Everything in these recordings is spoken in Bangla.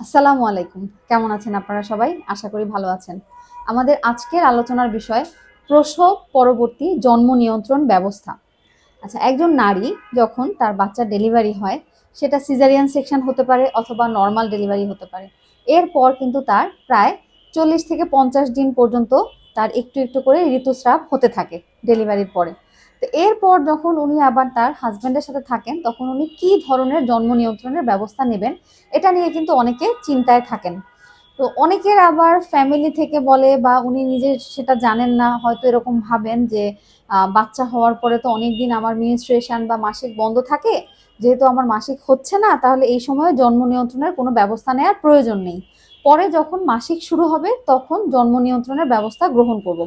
আসসালামু আলাইকুম। কেমন আছেন আপনারা সবাই? আশা করি ভালো আছেন। আমাদের আজকের আলোচনার বিষয়, প্রসব পরবর্তী জন্ম নিয়ন্ত্রণ ব্যবস্থা। আচ্ছা একজন নারী যখন তার বাচ্চার ডেলিভারি হয়, সেটা সিজারিয়ান সেকশন হতে পারে অথবা নর্মাল ডেলিভারি হতে পারে। এরপর কিন্তু তার প্রায় চল্লিশ থেকে পঞ্চাশ দিন পর্যন্ত তার একটু একটু করে ঋতুস্রাব হতে থাকে ডেলিভারির পরে। তো এরপর যখন উনি আবার তার হাজব্যান্ডের সাথে থাকেন, তখন উনি কি ধরনের জন্ম নিয়ন্ত্রণের ব্যবস্থা নেবেন, এটা নিয়ে কিন্তু অনেকে চিন্তায় থাকেন তো অনেকের আবার ফ্যামিলি থেকে বলে বা উনি নিজে সেটা জানেন না, হয়তো এরকম ভাবেন যে বাচ্চা হওয়ার পরে তো অনেকদিন আমার মিনিস্ট্রেশন বা মাসিক বন্ধ থাকে, যেহেতু আমার মাসিক হচ্ছে না, তাহলে এই সময় জন্ম নিয়ন্ত্রণের কোনো ব্যবস্থা নেওয়ার প্রয়োজন নেই পরে যখন মাসিক শুরু হবে, তখন জন্ম নিয়ন্ত্রণের ব্যবস্থা গ্রহণ করব।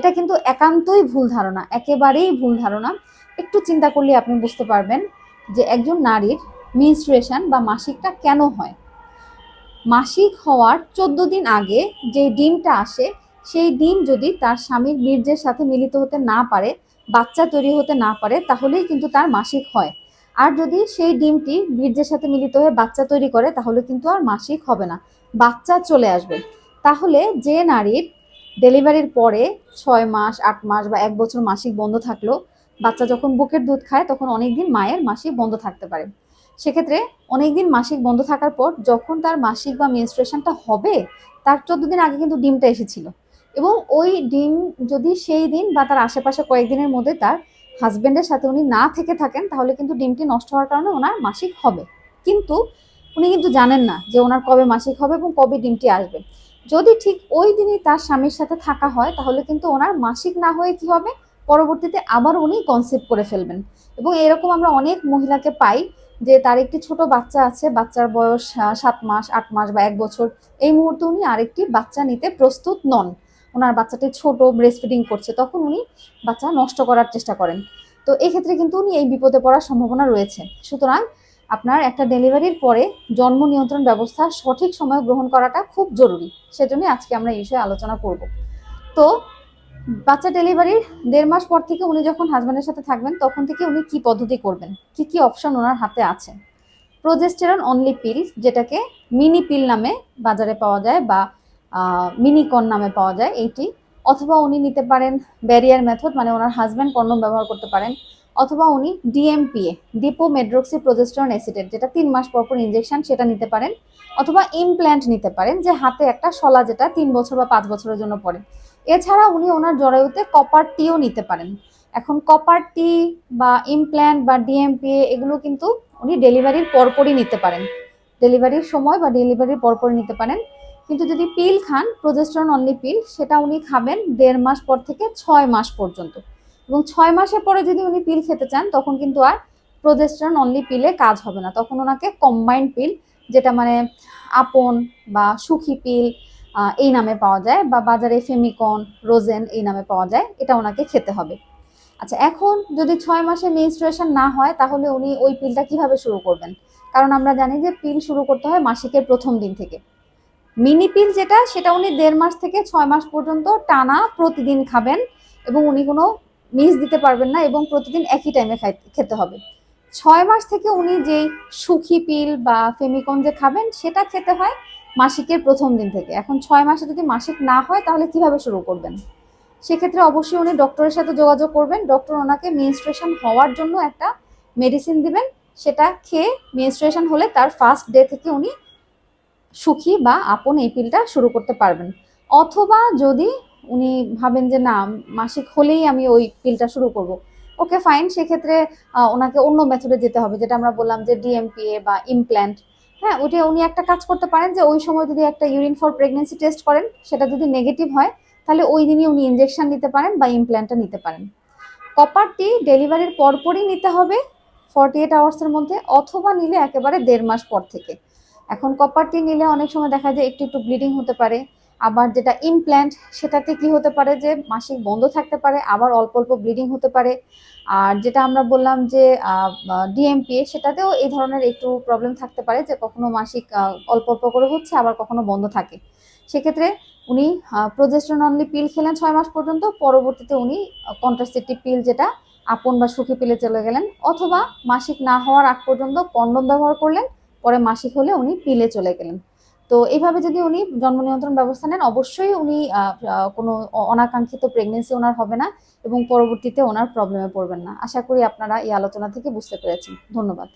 এটা কিন্তু একান্তই ভুল ধারণা, একেবারেই ভুল ধারণা। একটু চিন্তা করলে আপনি বুঝতে পারবেন যে একজন নারীর মিনস্ট্রুয়েশন বা মাসিকটা কেন হয়। মাসিক হওয়ার চোদ্দ দিন আগে যে ডিমটা আসে, সেই ডিম যদি তার স্বামীর বীর্যের সাথে মিলিত হতে না পারে, বাচ্চা তৈরি হতে না পারে, তাহলেই কিন্তু তার মাসিক হয়। আর যদি সেই ডিমটি বীর্যের সাথে মিলিত হয়ে বাচ্চা তৈরি করে, তাহলে কিন্তু আর মাসিক হবে না, বাচ্চা চলে আসবে। তাহলে যে নারীর ডেলিভারির পরে ছয় মাস, আট মাস বা এক বছর মাসিক বন্ধ থাকল বাচ্চা যখন বুকের দুধ খায়, তখন অনেকদিন মায়ের মাসিক বন্ধ থাকতে পারে। সেক্ষেত্রে অনেকদিন মাসিক বন্ধ থাকার পর যখন তার মাসিক বা মেনস্ট্রুয়েশনটা হবে, তার চোদ্দ দিন আগে কিন্তু ডিমটা এসেছিল। এবং ওই ডিম যদি সেই দিন বা তার আশেপাশে কয়েকদিনের মধ্যে তার হাজবেন্ডের সাথে উনি না থেকে থাকেন, তাহলে কিন্তু ডিমটি নষ্ট হওয়ার কারণে ওনার মাসিক হবে। কিন্তু উনি কিন্তু জানেন না যে ওনার কবে মাসিক হবে এবং কবে ডিমটি আসবে। যদি ঠিক ওই দিনই তার স্বামীর সাথে থাকা হয়, তাহলে কিন্তু ওনার মাসিক না হয়ে কি হবে? পরবর্তীতে আবার উনি কনসেপ্ট করে ফেলবেন। এবং এরকম আমরা অনেক মহিলাকে পাই যে তার একটি ছোট বাচ্চা আছে, বাচ্চার বয়স সাত মাস, আট মাস বা এক বছর। এই মুহূর্তে উনি আরেকটি বাচ্চা নিতে প্রস্তুত নন। ওনার বাচ্চাটি ছোট ব্রেস্ট ফিডিং করছে। তখন উনি বাচ্চা নষ্ট করার চেষ্টা করেন। তো এই ক্ষেত্রে কিন্তু উনি এই বিপদে পড়ার সম্ভাবনা রয়েছে। সুতরাং আপনার একটা ডেলিভারির পরে জন্ম নিয়ন্ত্রণ ব্যবস্থা সঠিক সময় গ্রহণ করাটা খুব জরুরি। সেজন্যই আজকে আমরা এই বিষয়ে আলোচনা করব। তো, বাচ্চা ডেলিভারির দেড় মাস পর থেকে উনি যখন হাজব্যান্ডের সাথে থাকবেন, তখন থেকে উনি কি পদ্ধতি করবেন? কি কি অপশন ওনার হাতে আছে? প্রোজেস্টেরন অনলি পিল যেটাকে মিনি পিল নামে বাজারে পাওয়া যায় বা মিনিকন নামে পাওয়া যায়, এইটি। অথবা উনি নিতে পারেন ব্যারিয়ার মেথড মানে ওনার হাজব্যান্ড কন্ডম ব্যবহার করতে পারেন। অথবা উনি DMPA depot medroxyprogesterone acetate যেটা তিন মাস পর পর ইনজেকশন সেটা নিতে পারেন। অথবা ইমপ্ল্যান্ট নিতে পারেন, যে হাতে একটা শলা যেটা তিন বছর বা পাঁচ বছরের জন্য পড়ে। এছাড়া উনি ওনার জরায়ুতে কপার টিও নিতে পারেন। এখন কপার টি বা ইমপ্ল্যান্ট বা ডিএমপিএ এগুলো কিন্তু উনি ডেলিভারির পরপরই নিতে পারেন। ডেলিভারির সময় বা ডেলিভারির পরপরই নিতে পারেন। কিন্তু যদি পিল খান প্রোজেস্টরন অনলি পিল সেটা উনি খাবেন দেড় মাস পর থেকে ছয় মাস পর্যন্ত। এবং ছয় মাসের পরে যদি উনি পিল খেতে চান, তখন কিন্তু আর প্রোজেস্টরন অনলি পিলে কাজ হবে না। তখন ওনাকে কম্বাইন্ড পিল যেটা মানে আপন বা সুখী পিল এই নামে পাওয়া যায় বা বাজারে ফেমিকন রোজেন এই নামে পাওয়া যায়, এটা ওনাকে খেতে হবে। আচ্ছা এখন যদি ছয় মাসে মেনস্ট্রুয়েশন না হয়, তাহলে উনি ওই পিলটা কীভাবে শুরু করবেন? কারণ আমরা জানি যে পিল শুরু করতে হয় মাসিকের প্রথম দিন থেকে। মিনি পিল যেটা, সেটা উনি দেড় মাস থেকে ছয় মাস পর্যন্ত টানা প্রতিদিন খাবেন এবং উনি কোনো মিস দিতে পারবেন না এবং প্রতিদিন একই টাইমে খেতে হবে। ছয় মাস থেকে উনি যেই সুখী পিল বা ফেমিকন যে খাবেন, সেটা খেতে হয় মাসিকের প্রথম দিন থেকে। এখন ছয় মাসে যদি মাসিক না হয়, তাহলে কীভাবে শুরু করবেন? সেক্ষেত্রে অবশ্যই উনি ডক্টরের সাথে যোগাযোগ করবেন। ডক্টর ওনাকে মেনস্ট্রুয়েশন হওয়ার জন্য একটা মেডিসিন দিবেন। সেটা খেয়ে মেনস্ট্রুয়েশন হলে তার ফার্স্ট ডে থেকে উনি সুখী বা আপন এই পিলটা শুরু করতে পারবেন। অথবা যদি উনি ভাবেন যে না, মাসিক হলেই আমি ওই পিলটা শুরু করব। ওকে ফাইন সেক্ষেত্রে ওনাকে অন্য মেথডে যেতে হবে, যেটা আমরা বললাম যে ডিএমপিএ বা ইমপ্ল্যান্ট হ্যাঁ ওইটা উনি একটা কাজ করতে পারেন যে ওই সময় যদি একটা ইউরিন ফর প্রেগনেন্সি টেস্ট করেন, সেটা যদি নেগেটিভ হয়, তাহলে ওই দিনই উনি ইনজেকশন নিতে পারেন বা ইমপ্ল্যান্টটা নিতে পারেন। কপারটি ডেলিভারির পরপরই নিতে হবে ফর্টি এইট আওয়ার্সের মধ্যে, অথবা নিলে একেবারে দেড় মাস পর থেকে। এখন কপারটি নিলে অনেক সময় দেখা যায় একটু একটু ব্লিডিং হতে পারে। আবার যেটা ইমপ্ল্যান্ট সেটাতে কি হতে পারে যে মাসিক বন্ধ থাকতে পারে, আবার অল্প অল্প ব্লিডিং হতে পারে। আর যেটা আমরা বললাম যে ডিএমপিএ সেটাতেও এই ধরনের একটু প্রবলেম থাকতে পারে যে কখনো মাসিক অল্প অল্প করে হচ্ছে, আবার কখনো বন্ধ থাকে। সেক্ষেত্রে উনি প্রোজেস্ট্রন অনলি পিল খেলেন ছয় মাস পর্যন্ত, পরবর্তীতে উনি কন্ট্রাসেপটিভ পিল যেটা, আপন বা সুখী পিলে চলে গেলেন। অথবা মাসিক না হওয়ার আগ পর্যন্ত কন্ডম ব্যবহার করলেন, পরে মাসিক হলে উনি পিলে চলে গেলেন। তো এইভাবে যদি উনি জন্ম নিয়ন্ত্রণ ব্যবস্থা নেন, অবশ্যই উনি কোনো অনাকাঙ্ক্ষিত প্রেগনেন্সি ওনার হবে না এবং পরবর্তীতে ওনার প্রবলেমে পড়বেন না। আশা করি আপনারা এই আলোচনা থেকে বুঝতে পেরেছেন। ধন্যবাদ।